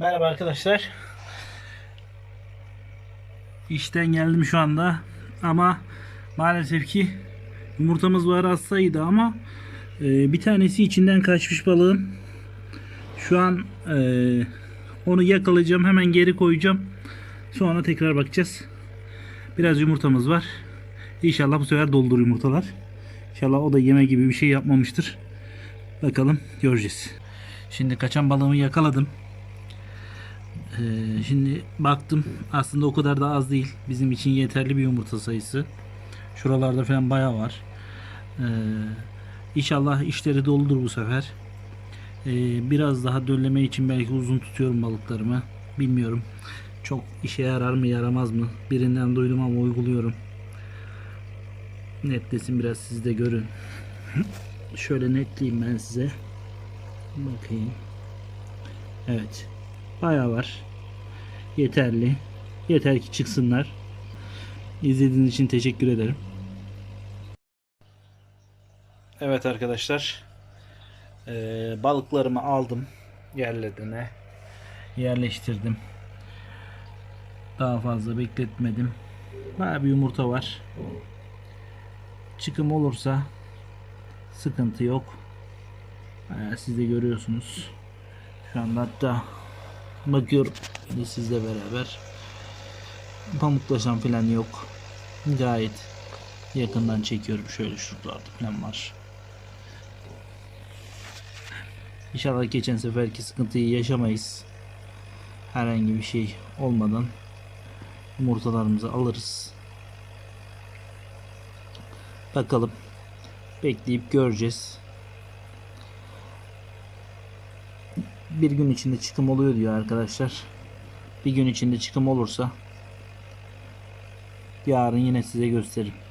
Merhaba arkadaşlar. İşten geldim şu anda ama maalesef ki yumurtamız var az sayıda ama e, bir tanesi içinden kaçmış balığın. Şu an e, onu yakalayacağım hemen geri koyacağım. Sonra tekrar bakacağız. Biraz yumurtamız var. İnşallah bu sefer doldur yumurtalar. İnşallah o da yeme gibi bir şey yapmamıştır. Bakalım göreceğiz. Şimdi kaçan balığımı yakaladım. Ee, şimdi baktım aslında o kadar da az değil. Bizim için yeterli bir yumurta sayısı. Şuralarda falan bayağı var. Ee, inşallah işleri doludur bu sefer. Ee, biraz daha dölleme için belki uzun tutuyorum balıklarımı. Bilmiyorum. Çok işe yarar mı yaramaz mı? Birinden duydum ama uyguluyorum. Netlesin biraz siz de görün. Şöyle netleyeyim ben size. Bakayım. Evet. Bayağı var. Yeterli. Yeter ki çıksınlar. İzlediğiniz için teşekkür ederim. Evet arkadaşlar. Ee, balıklarımı aldım. Yerlerine. Yerleştirdim. Daha fazla bekletmedim. Bayağı bir yumurta var. Çıkım olursa sıkıntı yok. Bayağı siz de görüyorsunuz. Şu anda hatta bakıyorum de sizle beraber pamuklaşan falan yok. Gayet yakından çekiyorum. Şöyle şuralarda falan var. İnşallah geçen seferki sıkıntıyı yaşamayız. Herhangi bir şey olmadan yumurtalarımızı alırız. Bakalım. Bekleyip göreceğiz. Bir gün içinde çıkım oluyor diyor arkadaşlar. Bir gün içinde çıkım olursa yarın yine size gösteririm.